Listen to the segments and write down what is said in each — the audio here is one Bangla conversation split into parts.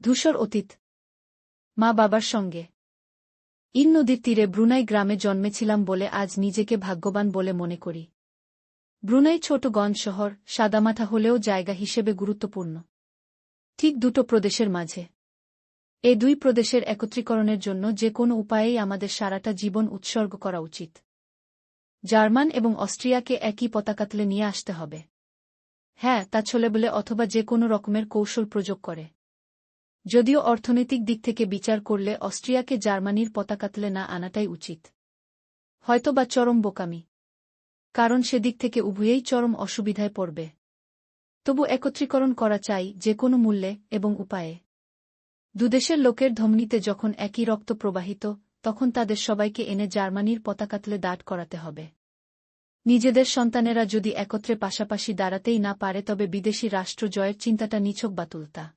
ধূসর অতীত। মা বাবার সঙ্গে। ইন নদীর তীরে ব্রুনাই গ্রামে জন্মেছিলাম বলে আজ নিজেকে ভাগ্যবান বলে মনে করি। ব্রুনাই ছোট গঞ্জ শহর, সাদামাথা হলেও জায়গা হিসেবে গুরুত্বপূর্ণ। ঠিক দুটো প্রদেশের মাঝে। এ দুই প্রদেশের একত্রীকরণের জন্য যে কোনো উপায়েই আমাদের সারাটা জীবন উৎসর্গ করা উচিত। জার্মান এবং অস্ট্রিয়াকে একই পতাকাতলে নিয়ে আসতে হবে। হ্যাঁ তা ছলে বলে অথবা যে কোনো রকমের কৌশল প্রযোগ করে। যদিও অর্থনৈতিক দিক থেকে বিচার করলে অস্ট্রিয়াকে জার্মানির পতাকাতলে না আনাটাই উচিত। হয়তোবা চরম বোকামি। কারণ সেদিক থেকে উভয়েই চরম অসুবিধায় পড়বে। তবু একত্রীকরণ করা চাই যে কোনো মূল্যে এবং উপায়ে। দুদেশের লোকের ধমনীতে যখন একই রক্ত প্রবাহিত, তখন তাদের সবাইকে এনে জার্মানির পতাকাতলে দাঁড় করাতে হবে। নিজেদের সন্তানেরা যদি একত্রে পাশাপাশি দাঁড়াতেই না পারে, তবে বিদেশি রাষ্ট্র জয়ের চিন্তাটা নিছক বাতুলতা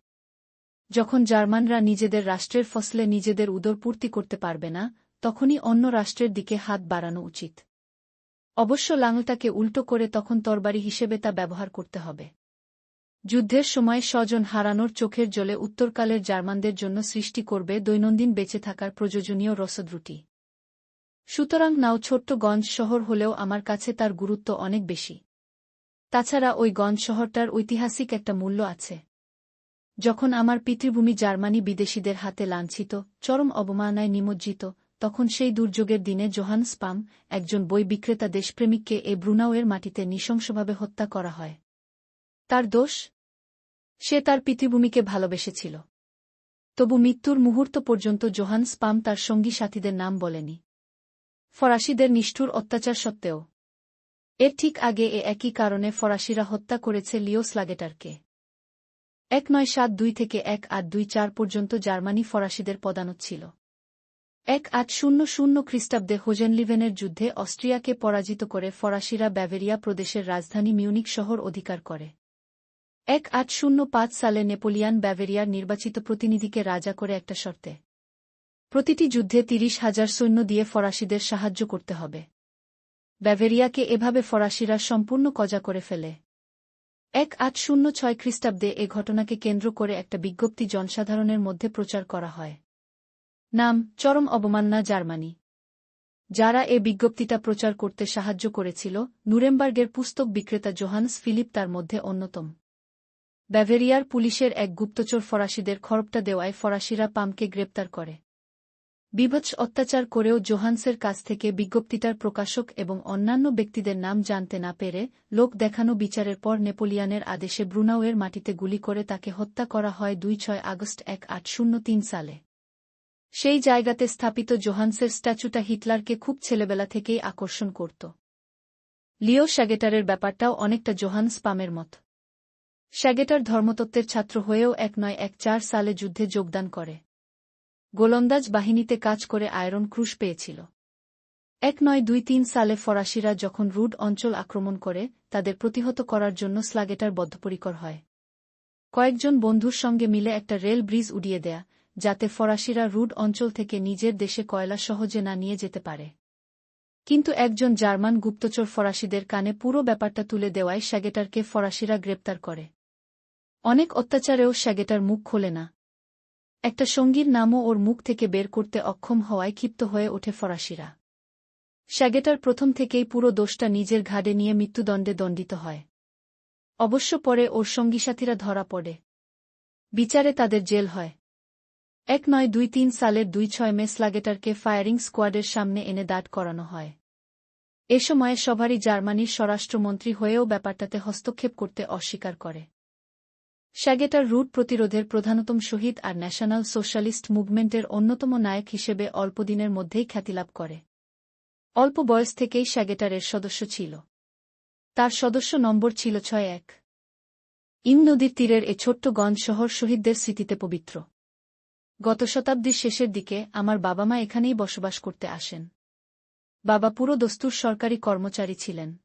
যখন জার্মানরা নিজেদের রাষ্ট্রের ফসলে নিজেদের উদরপূর্তি করতে পারবে না, তখনই অন্য রাষ্ট্রের দিকে হাত বাড়ানো উচিত। অবশ্য লাঙলটাকে উল্টো করে তখন তরবারি হিসেবে তা ব্যবহার করতে হবে। যুদ্ধের সময় স্বজন হারানোর চোখের জলে উত্তরকালের জার্মানদের জন্য সৃষ্টি করবে দৈনন্দিন বেঁচে থাকার প্রয়োজনীয় রসদরুটি সুতরাং নাও ছোট্ট গঞ্জ শহর হলেও আমার কাছে তার গুরুত্ব অনেক বেশি। তাছাড়া ওই গঞ্জ শহরটার ঐতিহাসিক একটা মূল্য আছে। যখন আমার পিতৃভূমি জার্মানি বিদেশিদের হাতে লাঞ্ছিত, চরম অবমানায় নিমজ্জিত, তখন সেই দুর্যোগের দিনে জোহান স্পাম, একজন বই বিক্রেতা দেশপ্রেমিককে এ ব্রুনাওয়ের মাটিতে নৃশংসভাবে হত্যা করা হয়। তার দোষ? সে তার পিতৃভূমিকে ভালোবেসেছিল। তবু মৃত্যুর মুহূর্ত পর্যন্ত জোহান স্পাম তার সঙ্গী সাথীদের নাম বলেনি। ফরাসিদের নিষ্ঠুর অত্যাচার সত্ত্বেও। এর ঠিক আগে এ একই কারণে ফরাসিরা হত্যা করেছে লিও স্লাগেটারকে এক নয় সাত দুই থেকে এক আট দুই চার পর্যন্ত জার্মানি ফরাসিদের পদানত ছিল। এক আট শূন্য শূন্য খ্রিস্টাব্দে হোজেনলিভেনের যুদ্ধে অস্ট্রিয়াকে পরাজিত করে ফরাসিরা ব্যাভেরিয়া প্রদেশের রাজধানী মিউনিক শহর অধিকার করে। এক আট শূন্য পাঁচ সালে নেপোলিয়ান ব্যাভেরিয়ার নির্বাচিত প্রতিনিধিকে রাজা করে একটা শর্তে। প্রতিটি যুদ্ধে তিরিশ হাজার সৈন্য দিয়ে ফরাসিদের সাহায্য করতে হবে। ব্যাভেরিয়াকে এভাবে ফরাসিরা সম্পূর্ণ কজা করে ফেলে। এক আট শূন্য ছয় খ্রিস্টাব্দে এ ঘটনাকে কেন্দ্র করে একটা বিজ্ঞপ্তি জনসাধারণের মধ্যে প্রচার করা হয়। নাম, চরম অবমাননা, জার্মানি। যারা এ বিজ্ঞপ্তিটা প্রচার করতে সাহায্য করেছিল, নুরেমবার্গের পুস্তক বিক্রেতা জোহান্স ফিলিপ তার মধ্যে অন্যতম। ব্যাভেরিয়ার পুলিশের এক গুপ্তচর ফরাসিদের খরপটা দেওয়ায় ফরাসিরা পামকে গ্রেপ্তার করে। বিভৎস অত্যাচার করেও জোহান্সের কাছ থেকে বিজ্ঞপ্তিটার প্রকাশক এবং অন্যান্য ব্যক্তিদের নাম জানতে না পেরে লোক দেখানো বিচারের পর নেপোলিয়ানের আদেশে ব্রুনাওয়ের মাটিতে গুলি করে তাকে হত্যা করা হয় দুই ছয় আগস্ট এক আট শূন্য তিন সালে। সেই জায়গাতে স্থাপিত জোহান্সের স্ট্যাচুটা হিটলারকে খুব ছেলেবেলা থেকেই আকর্ষণ করত। লিও শ্যাগেটারের ব্যাপারটাও অনেকটা জোহান্স পামের মত। শ্যাগেটার ধর্মতত্ত্বের ছাত্র হয়েও এক নয় এক চার সালে যুদ্ধে যোগদান করে। গোলন্দাজ বাহিনীতে কাজ করে আয়রন ক্রুশ পেয়েছিল। এক নয় দুই তিন সালে ফরাসিরা যখন রুড অঞ্চল আক্রমণ করে, তাদের প্রতিহত করার জন্য স্লাগেটার বদ্ধপরিকর হয়। কয়েকজন বন্ধুর সঙ্গে মিলে একটা রেল ব্রিজ উড়িয়ে দেয়া, যাতে ফরাসিরা রুড অঞ্চল থেকে নিজের দেশে কয়লা সহজে না নিয়ে যেতে পারে। কিন্তু একজন জার্মান গুপ্তচর ফরাসিদের কানে পুরো ব্যাপারটা তুলে দেওয়ায় শ্যাগেটারকে ফরাসিরা গ্রেপ্তার করে। অনেক অত্যাচারেও শ্যাগেটার মুখ খোলে না। একটা সঙ্গীর নামও ওর মুখ থেকে বের করতে অক্ষম হওয়ায় ক্ষিপ্ত হয়ে ওঠে ফরাসিরা। শ্যাগেটার প্রথম থেকেই পুরো দোষটা নিজের ঘাড়ে নিয়ে মৃত্যুদণ্ডে দণ্ডিত হয়। অবশ্য পরে ওর সঙ্গীসাথীরা ধরা পড়ে। বিচারে তাদের জেল হয়। এক নয় দুই তিন সালের দুই ছয় মে স্লাগেটারকে ফায়ারিং স্কোয়াডের সামনে এনে দাঁড় করানো হয়। এ সময়ে সবারই জার্মানির স্বরাষ্ট্রমন্ত্রী হয়েও ব্যাপারটাতে হস্তক্ষেপ করতে অস্বীকার করে। শ্যাগেটার রুট প্রতিরোধের প্রধানতম শহীদ আর ন্যাশনাল সোশ্যালিস্ট মুভমেন্টের অন্যতম নায়ক হিসেবে অল্পদিনের মধ্যেই খ্যাতিলাভ করে। অল্প বয়স থেকেই শ্যাগেটারের সদস্য ছিল। তার সদস্য নম্বর ছিল ছয় এক। ইন নদীর তীরের এ ছোট্ট গঞ্জ শহর শহীদদের স্মৃতিতে পবিত্র। গত শতাব্দীর শেষের দিকে আমার বাবা মা এখানেই বসবাস করতে আসেন। বাবা পুরো দস্তুর সরকারি কর্মচারী ছিলেন।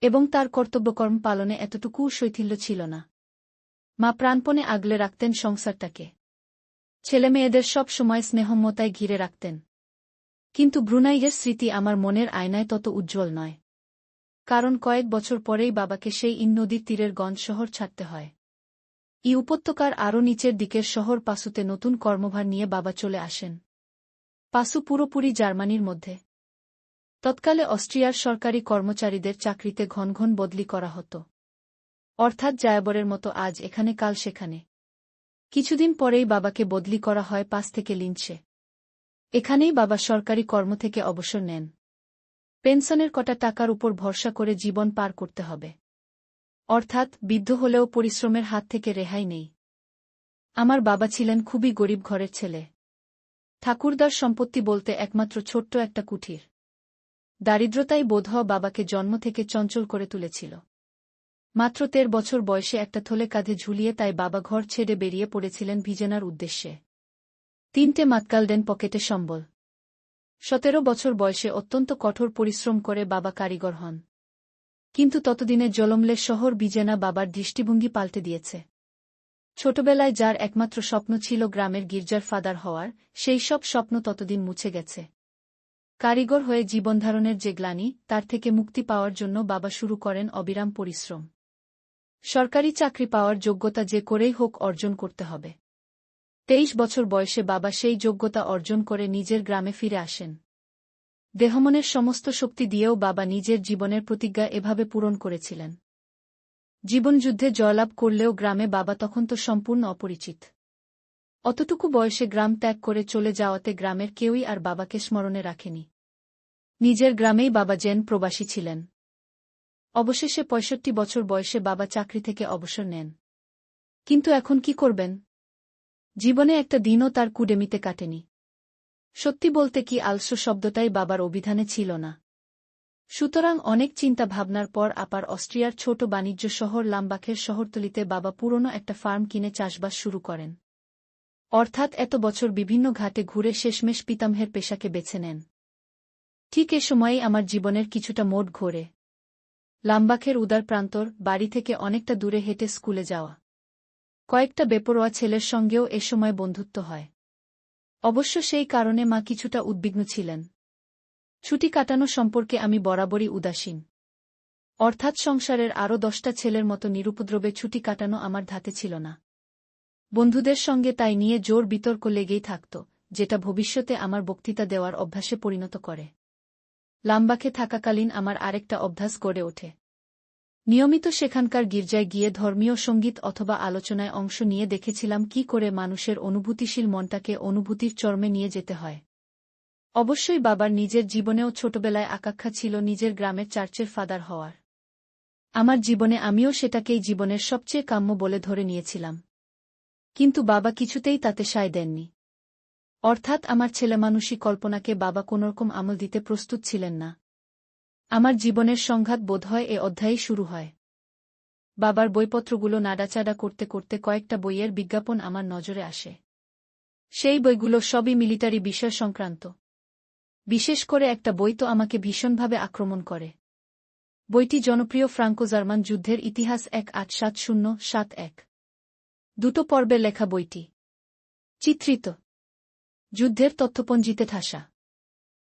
এবং তার কর্তব্যকর্ম পালনে এতটুকু শৈথিল্য ছিল না। মা প্রাণপণে আগলে রাখতেন সংসারটাকে। ছেলেমেয়েদের সব সময় স্নেহমতায় ঘিরে রাখতেন। কিন্তু ব্রুনাইয়ের স্মৃতি আমার মনের আয়নায় তত উজ্জ্বল নয়। কারণ কয়েক বছর পরেই বাবাকে সেই ইন নদীর তীরের গঞ্জ শহর ছাড়তে হয়। ই উপত্যকার আরও নিচের দিকের শহর পাসুতে নতুন কর্মভার নিয়ে বাবা চলে আসেন। পাসু পুরোপুরি জার্মানির মধ্যে। তৎকালে অস্ট্রিয়ার সরকারি কর্মচারীদের চাকরিতে ঘন ঘন বদলি করা হতো। অর্থাৎ জায়াবরের মতো আজ এখানে, কাল সেখানে। কিছুদিন পরেই বাবাকে বদলি করা হয় পাস থেকে লিঞ্চে। এখানেই বাবা সরকারি কর্ম থেকে অবসর নেন। পেনশনের কটা টাকার উপর ভরসা করে জীবন পার করতে হবে। অর্থাৎ বিদ্ধ হলেও পরিশ্রমের হাত থেকে রেহাই নেই। আমার বাবা ছিলেন খুবই গরিব ঘরের ছেলে। ঠাকুরদার সম্পত্তি বলতে একমাত্র ছোট্ট একটা কুঠির। দারিদ্রতাই বোধহয় বাবাকে জন্ম থেকে চঞ্চল করে তুলেছিল। মাত্র তের বছর বয়সে একটা থলে কাঁধে ঝুলিয়ে তাই বাবা ঘর ছেড়ে বেরিয়ে পড়েছিলেন ভিজেনার উদ্দেশ্যে। তিনটে মাতকালডেন পকেটে সম্বল। সতেরো বছর বয়সে অত্যন্ত কঠোর পরিশ্রম করে বাবা কারিগর হন। কিন্তু ততদিনে জলমলে শহর বিজেনা বাবার দৃষ্টিভঙ্গি পাল্টে দিয়েছে। ছোটবেলায় যার একমাত্র স্বপ্ন ছিল গ্রামের গির্জার ফাদার হওয়ার, সেই সব স্বপ্ন ততদিন মুছে গেছে। কারিগর হয়ে জীবনধারণের যে গ্লানি, তার থেকে মুক্তি পাওয়ার জন্য বাবা শুরু করেন অবিরাম পরিশ্রম। সরকারি চাকরি পাওয়ার যোগ্যতা যে করেই হোক অর্জন করতে হবে। তেইশ বছর বয়সে বাবা সেই যোগ্যতা অর্জন করে নিজের গ্রামে ফিরে আসেন। দেহমনের সমস্ত শক্তি দিয়েও বাবা নিজের জীবনের প্রতিজ্ঞা এভাবে পূরণ করেছিলেন। জীবনযুদ্ধে জয়লাভ করলেও গ্রামে বাবা তখন তো সম্পূর্ণ অপরিচিত। অতটুকু বয়সে গ্রাম ত্যাগ করে চলে যাওয়াতে গ্রামের কেউই আর বাবাকে স্মরণে রাখেনি। নিজের গ্রামেই বাবা জেন প্রবাসী ছিলেন। অবশেষে পঁয়ষট্টি বছর বয়সে বাবা চাকরি থেকে অবসর নেন। কিন্তু এখন কি করবেন? জীবনে একটা দিনও তার কুডেমিতে কাটেনি। সত্যি বলতে কি আলস্য শব্দটাই বাবার অভিধানে ছিল না। সুতরাং অনেক চিন্তা ভাবনার পর আপার অস্ট্রিয়ার ছোট বাণিজ্য শহর লাম্বাখের শহরতলিতে বাবা পুরনো একটা ফার্ম কিনে চাষবাস শুরু করেন। অর্থাৎ এত বছর বিভিন্ন ঘাটে ঘুরে শেষমেশ পিতামহের পেশাকে বেছে নেন। ঠিক এ সময়েই আমার জীবনের কিছুটা মোট ঘোরে। লাম্বাখের উদার প্রান্তর, বাড়ি থেকে অনেকটা দূরে হেঁটে স্কুলে যাওয়া। কয়েকটা বেপরোয়া ছেলের সঙ্গেও এ সময় বন্ধুত্ব হয়। অবশ্য সেই কারণে মা কিছুটা উদ্বিগ্ন ছিলেন। ছুটি কাটানো সম্পর্কে আমি বরাবরই উদাসীন। অর্থাৎ সংসারের আরও দশটা ছেলের মতো নিরুপদ্রবে ছুটি কাটানো আমার ধাতে ছিল না। বন্ধুদের সঙ্গে তাই নিয়ে জোর বিতর্ক লেগেই থাকত, যেটা ভবিষ্যতে আমার বক্তৃতা দেওয়ার অভ্যাসে পরিণত করে। লাম্বাকে থাকাকালীন আমার আরেকটা অভ্যাস গড়ে ওঠে। নিয়মিত সেখানকার গির্জায় গিয়ে ধর্মীয় সংগীত অথবা আলোচনায় অংশ নিয়ে দেখেছিলাম কি করে মানুষের অনুভূতিশীল মনটাকে অনুভূতির চর্মে নিয়ে যেতে হয়। অবশ্যই বাবার নিজের জীবনেও ছোটবেলায় আকাঙ্ক্ষা ছিল নিজের গ্রামের চার্চের ফাদার হওয়ার। আমার জীবনে আমিও সেটাকেই জীবনের সবচেয়ে কাম্য বলে ধরে নিয়েছিলাম। কিন্তু বাবা কিছুতেই তাতে সায় দেননি। অর্থাৎ আমার ছেলেমানুষী কল্পনাকে বাবা কোনোরকম আমল দিতে প্রস্তুত ছিলেন না। আমার জীবনের সংঘাত বোধহয় এ অধ্যায়েই শুরু হয়। বাবার বইপত্রগুলো নাড়াচাড়া করতে করতে কয়েকটা বইয়ের বিজ্ঞাপন আমার নজরে আসে। সেই বইগুলো সবই মিলিটারি বিষয় সংক্রান্ত। বিশেষ করে একটা বই তো আমাকে ভীষণভাবে আক্রমণ করে। বইটি জনপ্রিয় ফ্রাঙ্কো জার্মান যুদ্ধের ইতিহাস এক আট সাত শূন্য সাত এক। দুটো পর্বের লেখা বইটি। চিত্রিত। যুদ্ধের তথ্যপঞ্জিতে ঠাসা।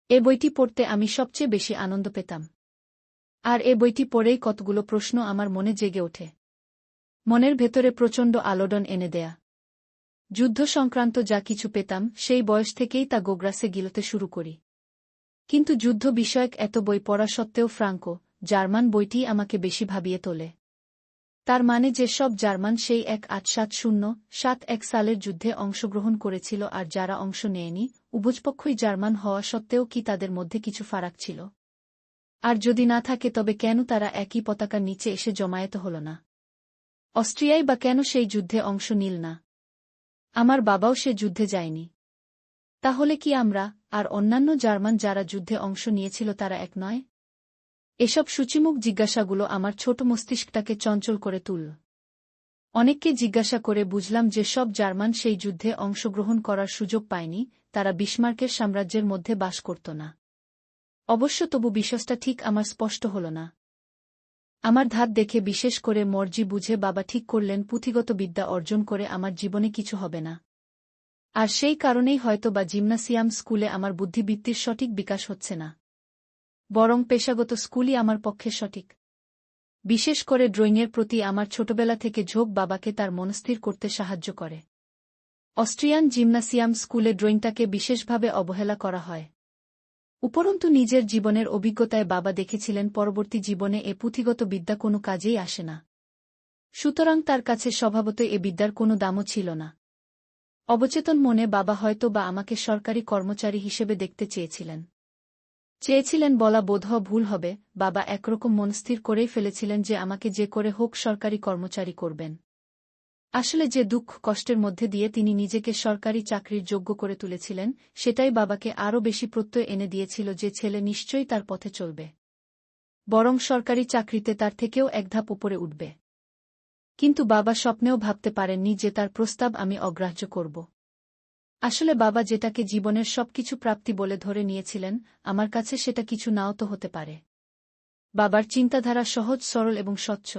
এ বইটি পড়তে আমি সবচেয়ে বেশি আনন্দ পেতাম। আর এ বইটি পড়েই কতগুলো প্রশ্ন আমার মনে জেগে ওঠে। মনের ভেতরে প্রচণ্ড আলোড়ন এনে দেয়া। যুদ্ধ সংক্রান্ত যা কিছু পেতাম, সেই বয়স থেকেই তা গোগ্রাসে গিলতে শুরু করি। কিন্তু যুদ্ধ বিষয়ক এত বই পড়া সত্ত্বেও ফ্রাঙ্কো, জার্মান বইটি আমাকে বেশি ভাবিয়ে তোলে। তার মানে যে সব জার্মান সেই এক আট সাত শূন্য, সাত এক সালের যুদ্ধে অংশগ্রহণ করেছিল আর যারা অংশ নেয়নি উভজপক্ষই জার্মান হওয়া সত্ত্বেও কি তাদের মধ্যে কিছু ফারাক ছিল? আর যদি না থাকে তবে কেন তারা একই পতাকার নিচে এসে জমায়েত হল না? অস্ট্রিয়াই বা কেন সেই যুদ্ধে অংশ নিল না? আমার বাবাও সে যুদ্ধে যায়নি। তাহলে কি আমরা, আর অন্যান্য জার্মান যারা যুদ্ধে অংশ নিয়েছিল তারা এক নয়? এসব সূচিমুখ জিজ্ঞাসাগুলো আমার ছোট মস্তিষ্কটাকে চঞ্চল করে তুলল অনেককে জিজ্ঞাসা করে বুঝলাম যে সব জার্মান সেই যুদ্ধে অংশগ্রহণ করার সুযোগ পায়নি, তারা বিস্মার্কের সাম্রাজ্যের মধ্যে বাস করত না। অবশ্য তবু বিশ্বাসটা ঠিক আমার স্পষ্ট হল না। আমার ধাত দেখে বিশেষ করে মর্জি বুঝে বাবা ঠিক করলেন পুঁথিগত বিদ্যা অর্জন করে আমার জীবনে কিছু হবে না। আর সেই কারণেই হয়তো বা জিমনাসিয়াম স্কুলে আমার বুদ্ধিবৃত্তির সঠিক বিকাশ হচ্ছে না। বরং পেশাগত স্কুলই আমার পক্ষে সঠিক। বিশেষ করে ড্রয়িংয়ের প্রতি আমার ছোটবেলা থেকে ঝোঁক বাবাকে তার মনস্থির করতে সাহায্য করে। অস্ট্রিয়ান জিমনাসিয়াম স্কুলে ড্রয়িংটাকে বিশেষভাবে অবহেলা করা হয়। উপরন্তু নিজের জীবনের অভিজ্ঞতায় বাবা দেখেছিলেন পরবর্তী জীবনে এ পুঁথিগত বিদ্যা কোনো কাজেই আসে না। সুতরাং তার কাছে স্বভাবত এ বিদ্যার কোনো দামও ছিল না। অবচেতন মনে বাবা হয়তো বা আমাকে সরকারি কর্মচারী হিসেবে দেখতে চেয়েছিলেন। চেয়েছিলেন বলা বোধহ ভুল হবে, বাবা একরকম মনস্থির করেই ফেলেছিলেন যে আমাকে যে করে হোক সরকারি কর্মচারী করবেন। আসলে যে দুঃখ কষ্টের মধ্যে দিয়ে তিনি নিজেকে সরকারি চাকরির যোগ্য করে তুলেছিলেন, সেটাই বাবাকে আরও বেশি প্রত্যয় এনে দিয়েছিল যে ছেলে নিশ্চয়ই তার পথে চলবে। বরং সরকারি চাকরিতে তার থেকেও এক ধাপ উপরে উঠবে। কিন্তু বাবা স্বপ্নেও ভাবতে পারেননি যে তার প্রস্তাব আমি অগ্রাহ্য করব। আসলে বাবা যেটাকে জীবনের সবকিছু প্রাপ্তি বলে ধরে নিয়েছিলেন, আমার কাছে সেটা কিছু নাও তো হতে পারে। বাবার চিন্তাধারা সহজ, সরল এবং স্বচ্ছ।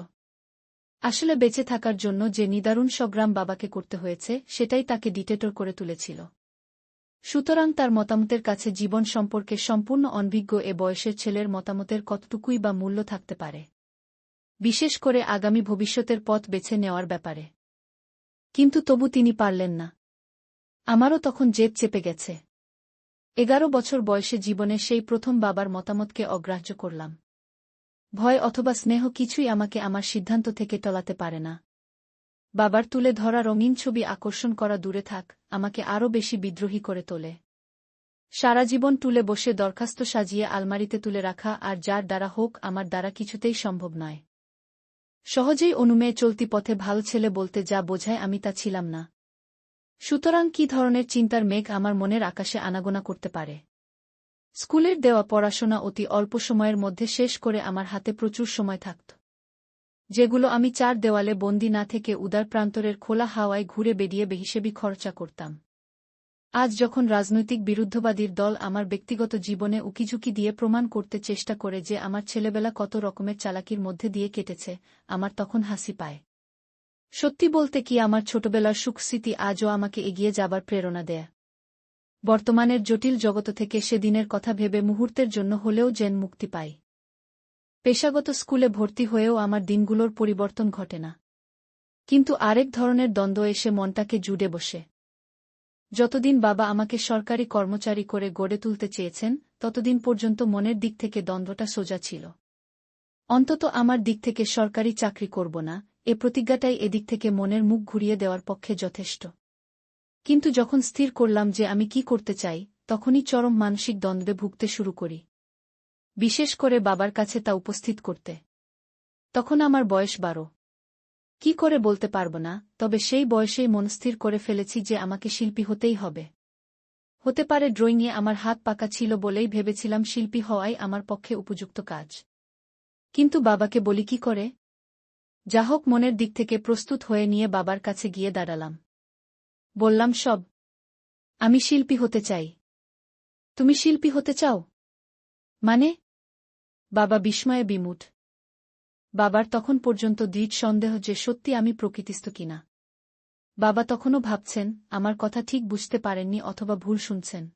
আসলে বেঁচে থাকার জন্য যে নিদারুণ সংগ্রাম বাবাকে করতে হয়েছে, সেটাই তাকে ডিটেটর করে তুলেছিল। সুতরাং তার মতামতের কাছে জীবন সম্পর্কে সম্পূর্ণ অনভিজ্ঞ এ বয়সের ছেলের মতামতের কতটুকুই বা মূল্য থাকতে পারে। বিশেষ করে আগামী ভবিষ্যতের পথ বেছে নেওয়ার ব্যাপারে। কিন্তু তবু তিনি পারলেন না। আমারও তখন জেদ চেপে গেছে। এগারো বছর বয়সে জীবনে সেই প্রথম বাবার মতামতকে অগ্রাহ্য করলাম। ভয় অথবা স্নেহ কিছুই আমাকে আমার সিদ্ধান্ত থেকে টলাতে পারে না। বাবার তুলে ধরা রঙিন ছবি আকর্ষণ করা দূরে থাক, আমাকে আরও বেশি বিদ্রোহী করে তোলে। সারা জীবন তুলে বসে দরখাস্ত সাজিয়ে আলমারিতে তুলে রাখা আর যার দ্বারা হোক আমার দ্বারা কিছুতেই সম্ভব নয়। সহজেই অনুমেয়ে চলতি পথে ভালো ছেলে বলতে যা বোঝায় আমি তা ছিলাম না। সুতরাং কি ধরনের চিন্তার মেঘ আমার মনের আকাশে আনাগোনা করতে পারে? স্কুলের দেওয়া পড়াশোনা অতি অল্প সময়ের মধ্যে শেষ করে আমার হাতে প্রচুর সময় থাকত। যেগুলো আমি চার দেওয়ালে বন্দি না থেকে উদার প্রান্তরের খোলা হাওয়ায় ঘুরে বেরিয়ে বেহিসেবি খরচা করতাম। আজ যখন রাজনৈতিক বিরুদ্ধবাদীর দল আমার ব্যক্তিগত জীবনে উকিঝুঁকি দিয়ে প্রমাণ করতে চেষ্টা করে যে আমার ছেলেবেলা কত রকমের চালাকির মধ্যে দিয়ে কেটেছে, আমার তখন হাসি পায়। সত্যি বলতে কি আমার ছোটবেলার সুখস্মৃতি আজও আমাকে এগিয়ে যাবার প্রেরণা দেয়? বর্তমানের জটিল জগত থেকে সেদিনের কথা ভেবে মুহূর্তের জন্য হলেও যেন মুক্তি পাই। পেশাগত স্কুলে ভর্তি হয়েও আমার দিনগুলোর পরিবর্তন ঘটে না। কিন্তু আরেক ধরনের দ্বন্দ্ব এসে মনটাকে জুড়ে বসে। যতদিন বাবা আমাকে সরকারি কর্মচারী করে গড়ে তুলতে চেয়েছেন, ততদিন পর্যন্ত মনের দিক থেকে দ্বন্দ্বটা সোজা ছিল। অন্তত আমার দিক থেকে সরকারি চাকরি করব না এ প্রতিজ্ঞাটাই এদিক থেকে মনের মুখ ঘুরিয়ে দেওয়ার পক্ষে যথেষ্ট। কিন্তু যখন স্থির করলাম যে আমি কি করতে চাই, তখনই চরম মানসিক দ্বন্দ্বে ভুগতে শুরু করি। বিশেষ করে বাবার কাছে তা উপস্থিত করতে। তখন আমার বয়স বারো। কি করে বলতে পারব না, তবে সেই বয়সেই মনস্থির করে ফেলেছি যে আমাকে শিল্পী হতেই হবে। হতে পারে ড্রয়িংয়ে আমার হাত পাকা ছিল বলেই ভেবেছিলাম শিল্পী হওয়াই আমার পক্ষে উপযুক্ত কাজ। কিন্তু বাবাকে বলি কি করে? যা হোক মনের দিক থেকে প্রস্তুত হয়ে নিয়ে বাবার কাছে গিয়ে দাঁড়ালাম। বললাম, সব। আমি শিল্পী হতে চাই। তুমি শিল্পী হতে চাও? মানে? বাবা বিস্ময়ে বিমুঠ। বাবার তখন পর্যন্ত দৃঢ় সন্দেহ যে সত্যি আমি প্রকৃতিস্থ কিনা। বাবা তখনও ভাবছেন, আমার কথা ঠিক বুঝতে পারেননি অথবা ভুল শুনছেন।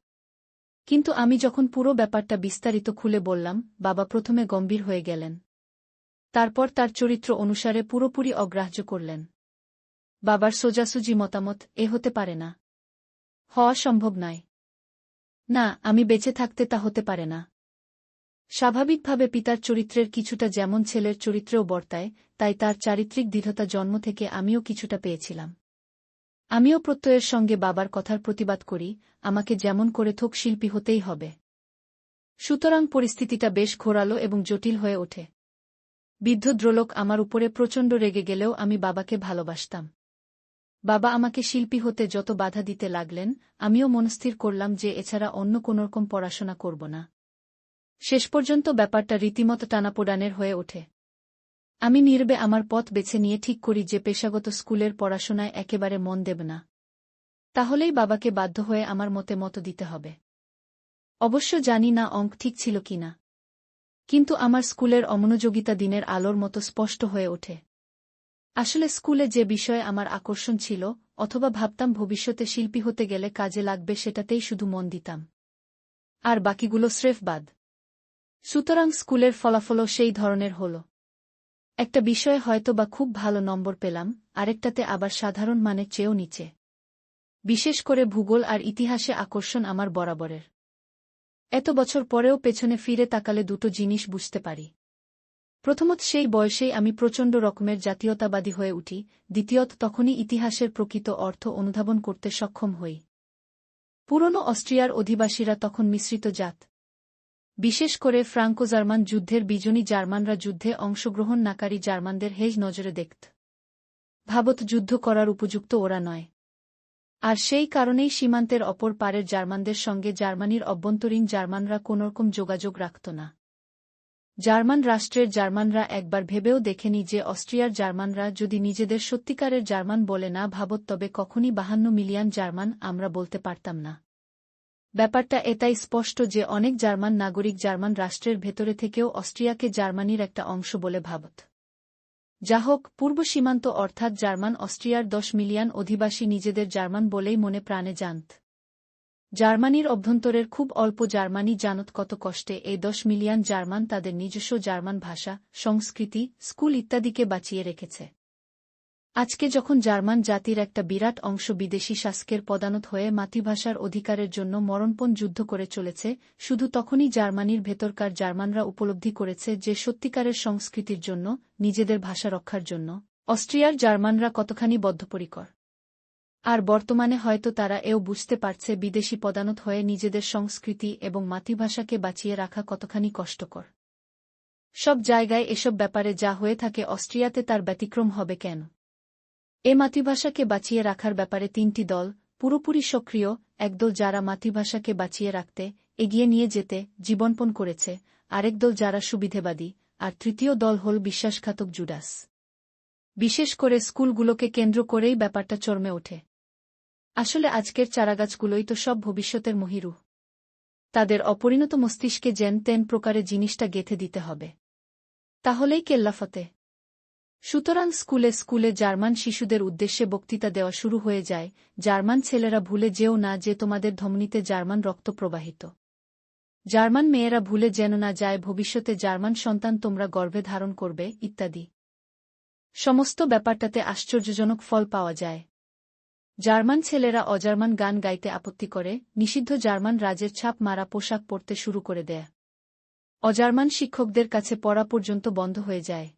কিন্তু আমি যখন পুরো ব্যাপারটা বিস্তারিত খুলে বললাম, বাবা প্রথমে গম্ভীর হয়ে গেলেন। তারপর তার চরিত্র অনুসারে পুরোপুরি অগ্রাহ্য করলেন। বাবার সোজাসুজি মতামত, এ হতে পারে না। হওয়া সম্ভব নয়। না, আমি বেঁচে থাকতে তা হতে পারে না। স্বাভাবিকভাবে পিতার চরিত্রের কিছুটা যেমন ছেলের চরিত্রেও বর্তায়, তাই তার চারিত্রিক দৃঢ়তা জন্ম থেকে আমিও কিছুটা পেয়েছিলাম। আমিও প্রত্যয়ের সঙ্গে বাবার কথার প্রতিবাদ করি, আমাকে যেমন করে থোক শিল্পী হতেই হবে। সুতরাং পরিস্থিতিটা বেশ ঘোরালো এবং জটিল হয়ে ওঠে। বিদ্ধদ্রলোক আমার উপরে প্রচণ্ড রেগে গেলেও আমি বাবাকে ভালোবাসতাম। বাবা আমাকে শিল্পী হতে যত বাধা দিতে লাগলেন, আমিও মনস্থির করলাম যে এছাড়া অন্য কোনোরকম পড়াশোনা করব না। শেষ পর্যন্ত ব্যাপারটা রীতিমতো টানাপোড়ানের হয়ে ওঠে। আমি নির্বে আমার পথ বেছে নিয়ে ঠিক করি যে পেশাগত স্কুলের পড়াশোনায় একেবারে মন দেব না। তাহলেই বাবাকে বাধ্য হয়ে আমার মতে মতো দিতে হবে। অবশ্য জানি না অঙ্ক ঠিক ছিল কিনা। কিন্তু আমার স্কুলের অমনোযোগিতা দিনের আলোর মতো স্পষ্ট হয়ে ওঠে। আসলে স্কুলে যে বিষয়ে আমার আকর্ষণ ছিল, অথবা ভাবতাম ভবিষ্যতে শিল্পী হতে গেলে কাজে লাগবে সেটাতেই শুধু মন দিতাম। আর বাকিগুলো স্রেফ বাদ। সুতরাং স্কুলের ফলাফলও সেই ধরনের হল। একটা বিষয়ে হয়তো বা খুব ভালো নম্বর পেলাম, আরেকটাতে আবার সাধারণ মানের চেয়েও নিচে। বিশেষ করে ভূগোল আর ইতিহাসে আকর্ষণ আমার বরাবরের। এত বছর পরেও পেছনে ফিরে তাকালে দুটো জিনিস বুঝতে পারি। প্রথমত সেই বয়সেই আমি প্রচণ্ড রকমের জাতীয়তাবাদী হয়ে উঠি, দ্বিতীয়ত তখনই ইতিহাসের প্রকৃত অর্থ অনুধাবন করতে সক্ষম হই। পুরনো অস্ট্রিয়ার অধিবাসীরা তখন মিশ্রিত জাত। বিশেষ করে ফ্রাঙ্কো জার্মান যুদ্ধের বিজনী জার্মানরা যুদ্ধে অংশগ্রহণ নাকারী জার্মানদের হেজ নজরে দেখত। ভাবত যুদ্ধ করার উপযুক্ত ওরা নয়। আর সেই কারণেই সীমান্তের অপর পারের জার্মানদের সঙ্গে জার্মানির অভ্যন্তরীণ জার্মানরা কোনোরকম যোগাযোগ রাখত না। জার্মান রাষ্ট্রের জার্মানরা একবার ভেবেও দেখেনি যে অস্ট্রিয়ার জার্মানরা যদি নিজেদের সত্যিকারের জার্মান বলে না ভাবত তবে কখনই বাহান্ন মিলিয়ন জার্মান আমরা বলতে পারতাম না। ব্যাপারটা এটাই স্পষ্ট যে অনেক জার্মান নাগরিক জার্মান রাষ্ট্রের ভেতরে থেকেও অস্ট্রিয়াকে জার্মানির একটা অংশ বলে ভাবত। যা হোক, পূর্ব সীমান্ত অর্থাৎ জার্মান, অস্ট্রিয়ার দশ মিলিয়ন অধিবাসী নিজেদের জার্মান বলেই মনে প্রাণে জানত। জার্মানির অভ্যন্তরের খুব অল্প জার্মানি জানত কত কষ্টে। এই দশ মিলিয়ন জার্মান তাদের নিজস্ব জার্মান ভাষা, সংস্কৃতি, স্কুল ইত্যাদিকে বাঁচিয়ে রেখেছে। আজকে যখন জার্মান জাতির একটা বিরাট অংশ বিদেশি শাসকের পদানত হয়ে মাতৃভাষার অধিকারের জন্য মরণপণ যুদ্ধ করে চলেছে, শুধু তখনই জার্মানির ভেতরকার জার্মানরা উপলব্ধি করেছে যে সত্যিকারের সংস্কৃতির জন্য, নিজেদের ভাষা রক্ষার জন্য। অস্ট্রিয়ার জার্মানরা কতখানি বদ্ধপরিকর? আর বর্তমানে হয়তো তারা এও বুঝতে পারছে বিদেশি পদানত হয়ে নিজেদের সংস্কৃতি এবং মাতৃভাষাকে বাঁচিয়ে রাখা কতখানি কষ্টকর। সব জায়গায় এসব ব্যাপারে যা হয়ে থাকে অস্ট্রিয়াতে তার ব্যতিক্রম হবে কেন? এ মাতৃভাষাকে বাঁচিয়ে রাখার ব্যাপারে তিনটি দল, পুরোপুরি সক্রিয়, একদল যারা মাতৃভাষাকে বাঁচিয়ে রাখতে, এগিয়ে নিয়ে যেতে জীবনপণ করেছে, আরেক দল যারা সুবিধেবাদী, আর তৃতীয় দল হল বিশ্বাসঘাতক জুডাস। বিশেষ করে স্কুলগুলোকে কেন্দ্র করেই ব্যাপারটা চর্মে ওঠে। আসলে আজকের চারাগাছগুলোই তো সব ভবিষ্যতের মহিরু। তাদের অপরিণত মস্তিষ্কে যেন তেন প্রকারে জিনিসটা গেথে দিতে হবে। তাহলেই কেল্লাফতে সুতরাং স্কুলে স্কুলে জার্মান শিশুদের উদ্দেশ্যে বক্তৃতা দেওয়া শুরু হয়ে যায়, জার্মান ছেলেরা ভুলে যেও না যে তোমাদের ধমনীতে জার্মান রক্ত প্রবাহিত। জার্মান মেয়েরা ভুলে যেন না যায় ভবিষ্যতে জার্মান সন্তান তোমরা গর্ভে ধারণ করবে, ইত্যাদি। সমস্ত ব্যাপারটাতে আশ্চর্যজনক ফল পাওয়া যায়। জার্মান ছেলেরা অজার্মান গান গাইতে আপত্তি করে, নিষিদ্ধ জার্মান রাজের ছাপ মারা পোশাক পরতে শুরু করে দেয়। অজার্মান শিক্ষকদের কাছে পড়া পর্যন্ত বন্ধ হয়ে যায়।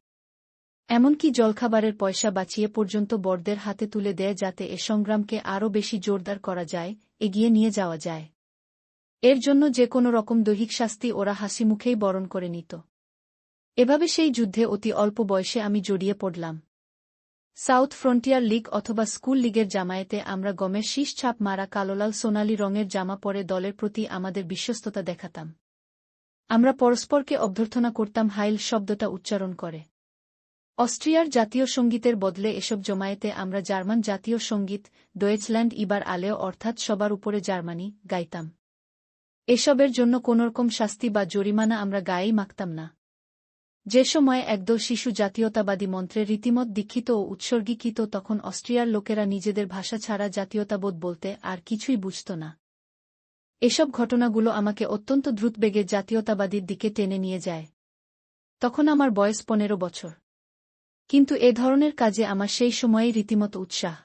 এমনকি জলখাবারের পয়সা বাঁচিয়ে পর্যন্ত বরদের হাতে তুলে দেয় যাতে এ সংগ্রামকে আরও বেশি জোরদার করা যায়, এগিয়ে নিয়ে যাওয়া যায়। এর জন্য যে কোনো রকম দৈহিক শাস্তি ওরা হাসি মুখেই বরণ করে নিত। এভাবে সেই যুদ্ধে অতি অল্প বয়সে আমি জড়িয়ে পড়লাম। সাউথ ফ্রন্টিয়ার লীগ অথবা স্কুল লীগের জামায়েতে আমরা গমের শীষ ছাপ মারা কালোলাল সোনালি রঙের জামা পরে দলের প্রতি আমাদের বিশ্বস্ততা দেখাতাম। আমরা পরস্পরকে অভ্যর্থনা করতাম হাইল শব্দটা উচ্চারণ করে। অস্ট্রিয়ার জাতীয় সঙ্গীতের বদলে এসব জমায়েতে আমরা জার্মান জাতীয় সংগীত, ডয়েচল্যান্ড ইবার আলেও অর্থাৎ সবার উপরে জার্মানি, গাইতাম। এসবের জন্য কোনোরকম শাস্তি বা জরিমানা আমরা গায়েই মাখতাম না। যে সময়ে একদল শিশু জাতীয়তাবাদী মন্ত্রে রীতিমত দীক্ষিত ও উৎসর্গীকৃত, তখন অস্ট্রিয়ার লোকেরা নিজেদের ভাষা ছাড়া জাতীয়তাবোধ বলতে আর কিছুই বুঝত না। এসব ঘটনাগুলো আমাকে অত্যন্ত দ্রুতবেগে জাতীয়তাবাদীর দিকে টেনে নিয়ে যায়। তখন আমার বয়স পনেরো বছর। কিন্তু এ ধরনের কাজে আমার সেই সময়েই রীতিমতো উৎসাহ।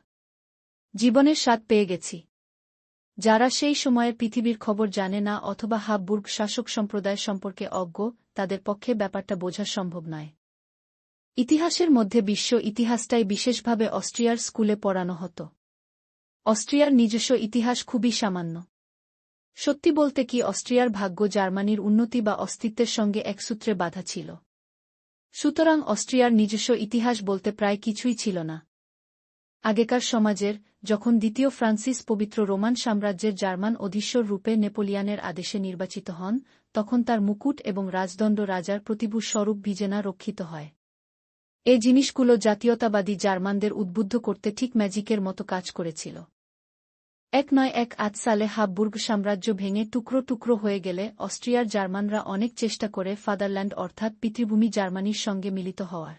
জীবনের স্বাদ পেয়ে গেছি। যারা সেই সময়ের পৃথিবীর খবর জানে না অথবা হাববুর্গ শাসক সম্প্রদায় সম্পর্কে অজ্ঞ, তাদের পক্ষে ব্যাপারটা বোঝা সম্ভব নয়। ইতিহাসের মধ্যে বিশ্ব ইতিহাসটাই বিশেষভাবে অস্ট্রিয়ার স্কুলে পড়ানো হতো। অস্ট্রিয়ার নিজস্ব ইতিহাস খুবই সামান্য। সত্যি বলতে কি অস্ট্রিয়ার ভাগ্য জার্মানির উন্নতি বা অস্তিত্বের সঙ্গে এক সূত্রে বাধা ছিল। সুতরাং অস্ট্রিয়ার নিজস্ব ইতিহাস বলতে প্রায় কিছুই ছিল না। আগেকার সমাজের, যখন দ্বিতীয় ফ্রান্সিস পবিত্র রোমান সাম্রাজ্যের জার্মান অধীশ্বর রূপে নেপোলিয়ানের আদেশে নির্বাচিত হন, তখন তার মুকুট এবং রাজদণ্ড রাজার প্রতিভূ স্বরূপ ভিজেনা রক্ষিত হয়। এ জিনিসগুলো জাতীয়তাবাদী জার্মানদের উদ্বুদ্ধ করতে ঠিক ম্যাজিকের মতো কাজ করেছিল। এক নয় এক আট সালে হাববুর্গ সাম্রাজ্য ভেঙে টুকরো টুকরো হয়ে গেলে অস্ট্রিয়ার জার্মানরা অনেক চেষ্টা করে ফাদারল্যান্ড অর্থাৎ পিতৃভূমি জার্মানির সঙ্গে মিলিত হওয়ার।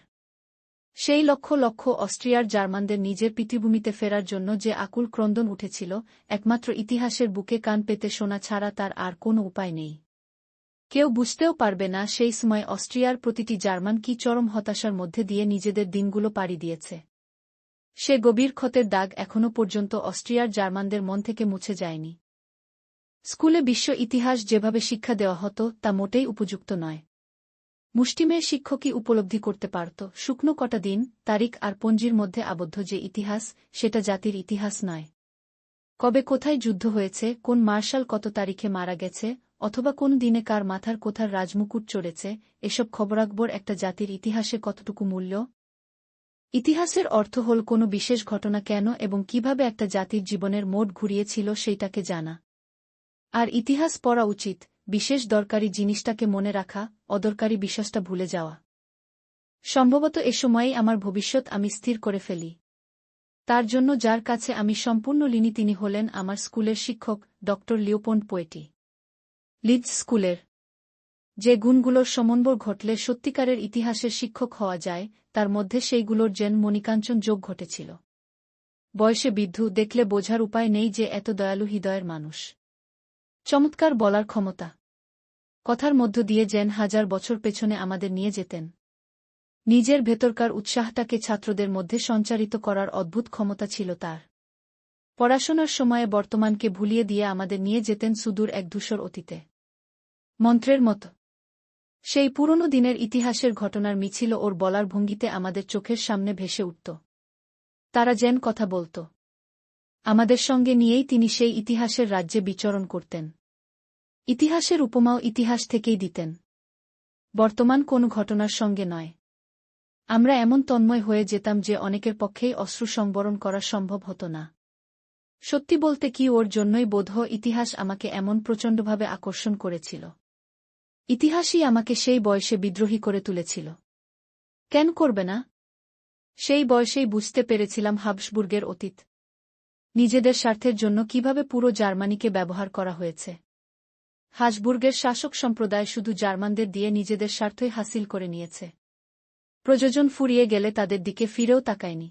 সেই লক্ষ লক্ষ অস্ট্রিয়ার জার্মানদের নিজের পৃথিবীতে ফেরার জন্য যে আকুল ক্রন্দন উঠেছিল, একমাত্র ইতিহাসের বুকে কান পেতে শোনা ছাড়া তার আর কোনো উপায় নেই। কেউ বুঝতেও পারবে না সেই সময় অস্ট্রিয়ার প্রতিটি জার্মান কি চরম হতাশার মধ্যে দিয়ে নিজেদের দিনগুলো পাড়ি দিয়েছে। সে গভীর ক্ষতের দাগ এখনও পর্যন্ত অস্ট্রিয়ার জার্মানদের মন থেকে মুছে যায়নি। স্কুলে বিশ্ব ইতিহাস যেভাবে শিক্ষা দেওয়া হতো, তা মোটেই উপযুক্ত নয়। মুষ্টিমেয় শিক্ষকই উপলব্ধি করতে পারত, শুকনো কটা দিন, তারিখ আর পঞ্জির মধ্যে আবদ্ধ যে ইতিহাস, সেটা জাতির ইতিহাস নয়। কবে কোথায় যুদ্ধ হয়েছে, কোন মার্শাল কত তারিখে মারা গেছে, অথবা কোন দিনে কার মাথার কোথার রাজমুকুট চড়েছে, এসব খবরাকবর একটা জাতির ইতিহাসে কতটুকু মূল্য ইতিহাসের অর্থ হল কোনো বিশেষ ঘটনা কেন এবং কীভাবে একটা জাতির জীবনের মোট ঘুরিয়েছিল সেইটাকে জানা। আর ইতিহাস পড়া উচিত, বিশেষ দরকারি জিনিসটাকে মনে রাখা, অদরকারি বিশ্বাসটা ভুলে যাওয়া। সম্ভবত এ সময়েই আমার ভবিষ্যৎ আমি স্থির করে ফেলি। তার জন্য যার কাছে আমি সম্পূর্ণ লিনি তিনি হলেন আমার স্কুলের শিক্ষক ড লিওপন্ড পোয়েটি। লিডস স্কুলের যে গুণগুলোর সমন্বর ঘটলে সত্যিকারের ইতিহাসের শিক্ষক হওয়া যায়, তার মধ্যে সেইগুলোর যেন মণিকাঞ্চন যোগ ঘটেছিল। বয়সে বিদ্ধু দেখলে বোঝার উপায় নেই যে এত দয়ালু হৃদয়ের মানুষ। চমৎকার বলার ক্ষমতা। কথার মধ্য দিয়ে যেন হাজার বছর পেছনে আমাদের নিয়ে যেতেন। নিজের ভেতরকার উৎসাহটাকে ছাত্রদের মধ্যে সঞ্চারিত করার অদ্ভুত ক্ষমতা ছিল তার। পড়াশোনার সময়ে বর্তমানকে ভুলিয়ে দিয়ে আমাদের নিয়ে যেতেন সুদূর এক ধূসর অতীতে। মন্ত্রের মতো। সেই পুরনো দিনের ইতিহাসের ঘটনার মিছিল ওর বলার ভঙ্গিতে আমাদের চোখের সামনে ভেসে উঠত। তারা যেন কথা বলত। আমাদের সঙ্গে নিয়েই তিনি সেই ইতিহাসের রাজ্যে বিচরণ করতেন। ইতিহাসের উপমাও ইতিহাস থেকেই দিতেন। বর্তমান কোন ঘটনার সঙ্গে নয়। আমরা এমন তন্ময় হয়ে যেতাম যে অনেকের পক্ষেই অশ্রু সংবরণ করা সম্ভব হতো না। সত্যি বলতে কি ওর জন্যই বোধ ইতিহাস আমাকে এমন প্রচণ্ডভাবে আকর্ষণ করেছিল। ইতিহাসই আমাকে সেই বয়সে বিদ্রোহী করে তুলেছিল। কেন করবে না? সেই বয়সেই বুঝতে পেরেছিলাম হাবসবুর্গের অতীত। নিজেদের স্বার্থের জন্য কীভাবে পুরো জার্মানিকে ব্যবহার করা হয়েছে? হাসবুর্গের শাসক সম্প্রদায় শুধু জার্মানদের দিয়ে নিজেদের স্বার্থই হাসিল করে নিয়েছে। প্রযোজন ফুরিয়ে গেলে তাদের দিকে ফিরেও তাকায়নি।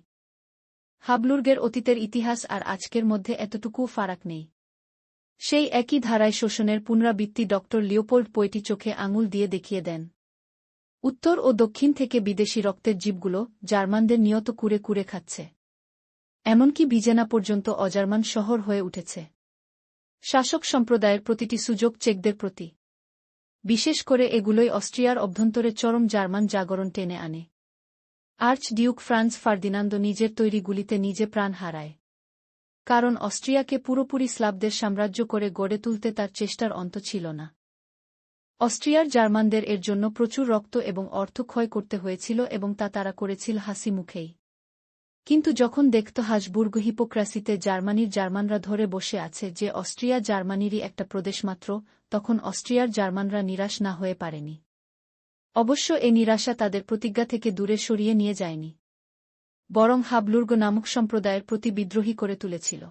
হাবলুর্গের অতীতের ইতিহাস আর আজকের মধ্যে এতটুকুও ফারাক নেই। সেই একই ধারায় শোষণের পুনরাবৃত্তি ড লিওপোল্ড পোয়েটি চোখে আঙুল দিয়ে দেখিয়ে দেন। উত্তর ও দক্ষিণ থেকে বিদেশি রক্তের জীবগুলো জার্মানদের নিয়ত কুরে কুরে খাচ্ছে। এমনকি বিজেনা পর্যন্ত অজার্মান শহর হয়ে উঠেছে। শাসক সম্প্রদায়ের প্রতিটি সুযোগ চেকদের প্রতি। বিশেষ করে এগুলোই অস্ট্রিয়ার অভ্যন্তরে চরম জার্মান জাগরণ টেনে আনে। আর্চ ডিউক ফ্রান্স ফার্দিনান্দো নিজের তৈরি গুলিতে নিজে প্রাণ হারায়। কারণ অস্ট্রিয়াকে পুরোপুরি স্লাবদের সাম্রাজ্য করে গড়ে তুলতে তার চেষ্টার অন্ত ছিল না। অস্ট্রিয়ার জার্মানদের এর জন্য প্রচুর রক্ত এবং অর্থ ক্ষয় করতে হয়েছিল এবং তা তারা করেছিল হাসি মুখেই। কিন্তু যখন দেখত হাসবুর্গ হিপোক্রাসিতে জার্মানির জার্মানরা ধরে বসে আছে যে অস্ট্রিয়া জার্মানিরই একটা প্রদেশ মাত্র, তখন অস্ট্রিয়ার জার্মানরা নিরাশ না হয়ে পারেনি। অবশ্য এ নিরাশা তাদের প্রতিজ্ঞা থেকে দূরে সরিয়ে নিয়ে যায়নি। বরং হাবলুর্গ নামক সম্প্রদায়ের প্রতি বিদ্রোহী করে তুলেছিল।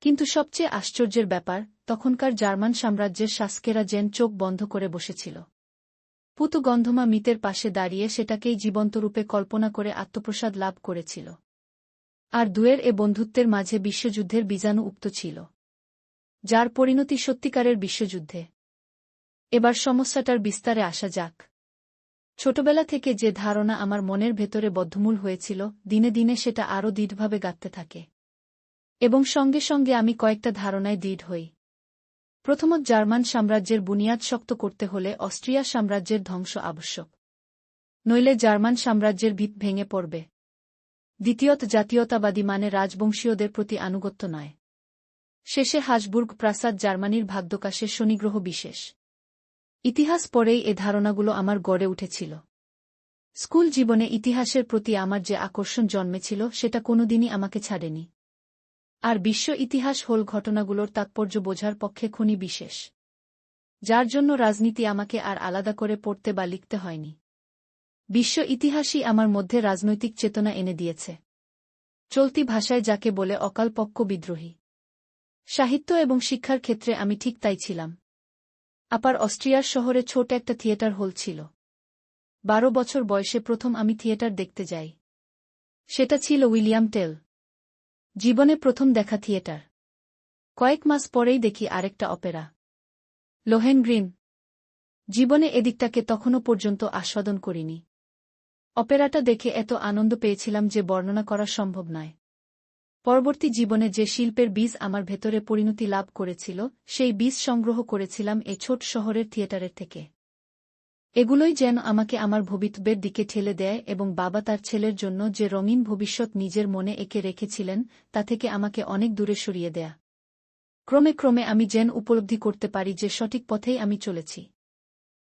কিন্তু সবচেয়ে আশ্চর্যের ব্যাপার, তখনকার জার্মান সাম্রাজ্যের শাসকেরা জেন চোখ বন্ধ করে বসেছিল। পুতু গন্ধমা মিতের পাশে দাঁড়িয়ে সেটাকেই জীবন্তরূপে কল্পনা করে আত্মপ্রসাদ লাভ করেছিল। আর দুয়ের এ বন্ধুত্বের মাঝে বিশ্বযুদ্ধের বীজাণু উক্ত ছিল। যার পরিণতি সত্যিকারের বিশ্বযুদ্ধে। এবার সমস্যাটার বিস্তারে আসা যাক। ছোটবেলা থেকে যে ধারণা আমার মনের ভেতরে বদ্ধমূল হয়েছিল, দিনে দিনে সেটা আরও দৃঢ়ভাবে গাঁততে থাকে। এবং সঙ্গে সঙ্গে আমি কয়েকটা ধারণায় দৃঢ় হই। প্রথমত জার্মান সাম্রাজ্যের বুনিয়াদ শক্ত করতে হলে অস্ট্রিয়া সাম্রাজ্যের ধ্বংস আবশ্যক। নইলে জার্মান সাম্রাজ্যের ভিত ভেঙে পড়বে। দ্বিতীয়ত, জাতীয়তাবাদী মানে রাজবংশীয়দের প্রতি আনুগত্য নয়। শেষে হাসবুর্গ প্রাসাদ জার্মানির ভাগ্যকাশের শনিগ্রহ বিশেষ। ইতিহাস পরেই এ ধারণাগুলো আমার গড়ে উঠেছিল। স্কুল জীবনে ইতিহাসের প্রতি আমার যে আকর্ষণ জন্মেছিল, সেটা কোনোদিনই আমাকে ছাড়েনি। আর বিশ্ব ইতিহাস হল ঘটনাগুলোর তাৎপর্য বোঝার পক্ষে খুনি বিশেষ। যার জন্য রাজনীতি আমাকে আর আলাদা করে পড়তে বা লিখতে হয়নি। বিশ্ব ইতিহাসই আমার মধ্যে রাজনৈতিক চেতনা এনে দিয়েছে। চলতি ভাষায় যাকে বলে অকালপক্ষ বিদ্রোহী। সাহিত্য এবং শিক্ষার ক্ষেত্রে আমি ঠিক তাই ছিলাম। আপার অস্ট্রিয়ার শহরে ছোট একটা থিয়েটার হল ছিল। বারো বছর বয়সে প্রথম আমি থিয়েটার দেখতে যাই। সেটা ছিল উইলিয়াম টেল। জীবনে প্রথম দেখা থিয়েটার। কয়েক মাস পরেই দেখি আরেকটা অপেরা। লোহেন গ্রিন। জীবনে এদিকটাকে তখনও পর্যন্ত আস্বাদন করিনি। অপেরাটা দেখে এত আনন্দ পেয়েছিলাম যে বর্ণনা করা সম্ভব নয়। পরবর্তী জীবনে যে শিল্পের বীজ আমার ভেতরে পরিণতি লাভ করেছিল, সেই বীজ সংগ্রহ করেছিলাম এ ছোট শহরের থিয়েটারের থেকে। এগুলোই যেন আমাকে আমার ভবিতব্যের দিকে ঠেলে দেয় এবং বাবা তার ছেলের জন্য যে রঙিন ভবিষ্যৎ নিজের মনে এঁকে রেখেছিলেন, তা থেকে আমাকে অনেক দূরে সরিয়ে দেয়া। ক্রমে ক্রমে আমি যেন উপলব্ধি করতে পারি যে সঠিক পথেই আমি চলেছি।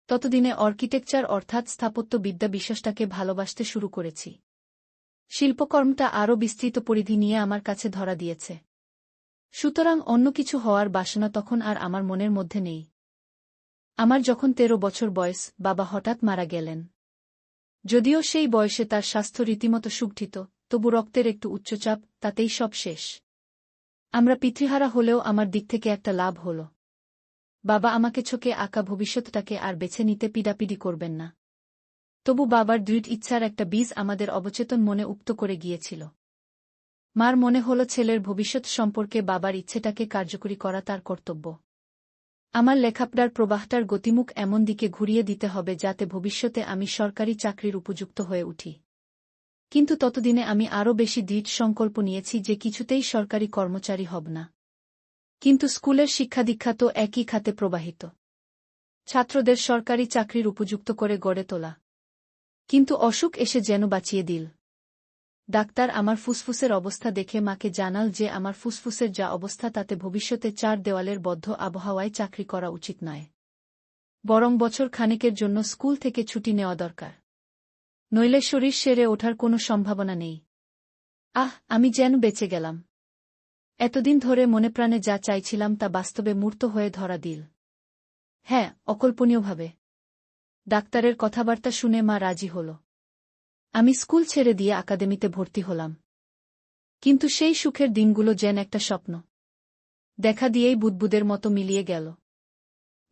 ততদিনে অর্কিটেকচার অর্থাৎ স্থাপত্য বিদ্যা বিশ্বাসটাকে ভালোবাসতে শুরু করেছি। শিল্পকর্মটা আরও বিস্তৃত পরিধি নিয়ে আমার কাছে ধরা দিয়েছে। সুতরাং অন্য কিছু হওয়ার বাসনা তখন আর আমার মনের মধ্যে নেই। আমার যখন তেরো বছর বয়স, বাবা হঠাৎ মারা গেলেন। যদিও সেই বয়সে তার স্বাস্থ্য রীতিমতো সুগঠিত, তবু রক্তের একটু উচ্চচাপ, তাতেই সব শেষ। আমরা পিতৃহারা হলেও আমার দিক থেকে একটা লাভ হল। বাবা আমাকে ছোকে আঁকা ভবিষ্যৎটাকে আর বেছে নিতে পিডাপিডি করবেন না। তবু বাবার দৃঢ় ইচ্ছার একটা বীজ আমাদের অবচেতন মনে উক্ত করে গিয়েছিল। মার মনে হল ছেলের ভবিষ্যৎ সম্পর্কে বাবার ইচ্ছেটাকে কার্যকরী করা তার কর্তব্য। আমার লেখাপড়ার প্রবাহটার গতিমুখ এমন দিকে ঘুরিয়ে দিতে হবে যাতে ভবিষ্যতে আমি সরকারি চাকরির উপযুক্ত হয়ে উঠি। কিন্তু ততদিনে আমি আরও বেশি দৃঢ় সংকল্প নিয়েছি যে কিছুতেই সরকারি কর্মচারী হব না। কিন্তু স্কুলের শিক্ষাদীক্ষা তো একই খাতে প্রবাহিত। ছাত্রদের সরকারি চাকরির উপযুক্ত করে গড়ে তোলা। কিন্তু অসুখ এসে যেন বাঁচিয়ে দিল। ডাক্তার আমার ফুসফুসের অবস্থা দেখে মাকে জানাল যে আমার ফুসফুসের যা অবস্থা তাতে ভবিষ্যতে চার দেওয়ালের বদ্ধ আবহাওয়ায় চাকরি করা উচিত নয়। বরং বছর খানেকের জন্য স্কুল থেকে ছুটি নেওয়া দরকার। নইলে শরীর সেরে ওঠার কোনো সম্ভাবনা নেই। আহ, আমি যেন বেঁচে গেলাম। এতদিন ধরে মনে প্রাণে যা চাইছিলাম তা বাস্তবে মূর্ত হয়ে ধরা দিল। হ্যাঁ অকল্পনীয়ভাবে। ডাক্তারের কথাবার্তা শুনে মা রাজি হল। আমি স্কুল ছেড়ে দিয়ে আকাদেমিতে ভর্তি হলাম। কিন্তু সেই সুখের দিনগুলো যেন একটা স্বপ্ন। দেখা দিয়েই বুদবুদের মতো মিলিয়ে গেল।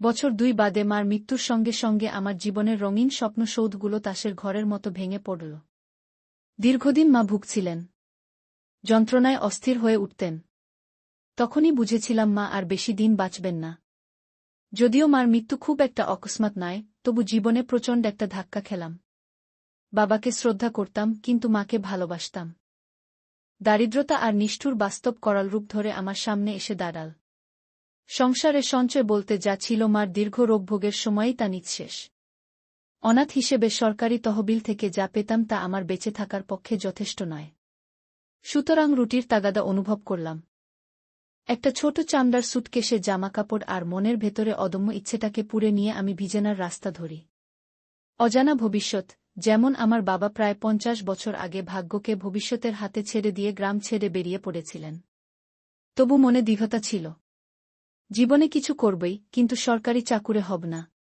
বছর দুই বাদে মার মৃত্যুর সঙ্গে সঙ্গে আমার জীবনের রঙিন স্বপ্নসৌধগুলো তাসের ঘরের মতো ভেঙে পড়ল। দীর্ঘদিন মা ভুগছিলেন। যন্ত্রণায় অস্থির হয়ে উঠতেন। তখনই বুঝেছিলাম মা আর বেশি দিন বাঁচবেন না। যদিও মার মৃত্যু খুব একটা অকস্মাৎ নয়, তবু জীবনে প্রচণ্ড একটা ধাক্কা খেলাম। বাবাকে শ্রদ্ধা করতাম, কিন্তু মাকে ভালোবাসতাম। দারিদ্রতা আর নিষ্ঠুর বাস্তব করাল রূপ ধরে আমার সামনে এসে দাঁড়াল। সংসারে সঞ্চয় বলতে যা ছিল মার দীর্ঘ রোগভোগের সময়ই তা নিঃশেষ। অনাথ হিসেবে সরকারি তহবিল থেকে যা পেতাম তা আমার বেঁচে থাকার পক্ষে যথেষ্ট নয়। সুতরাং রুটির তাগাদা অনুভব করলাম। একটা ছোট চামড়ার সুটকেসে জামাকাপড় আর মনের ভেতরে অদম্য ইচ্ছেটাকে পুড়ে নিয়ে আমি ভিজেনার রাস্তা ধরি। অজানা ভবিষ্যৎ, যেমন আমার বাবা প্রায় পঞ্চাশ বছর আগে ভাগ্যকে ভবিষ্যতের হাতে ছেড়ে দিয়ে গ্রাম ছেড়ে বেরিয়ে পড়েছিলেন। তবু মনে দৃঢ়তা ছিল। জীবনে কিছু করবই, কিন্তু সরকারি চাকুরে হব না।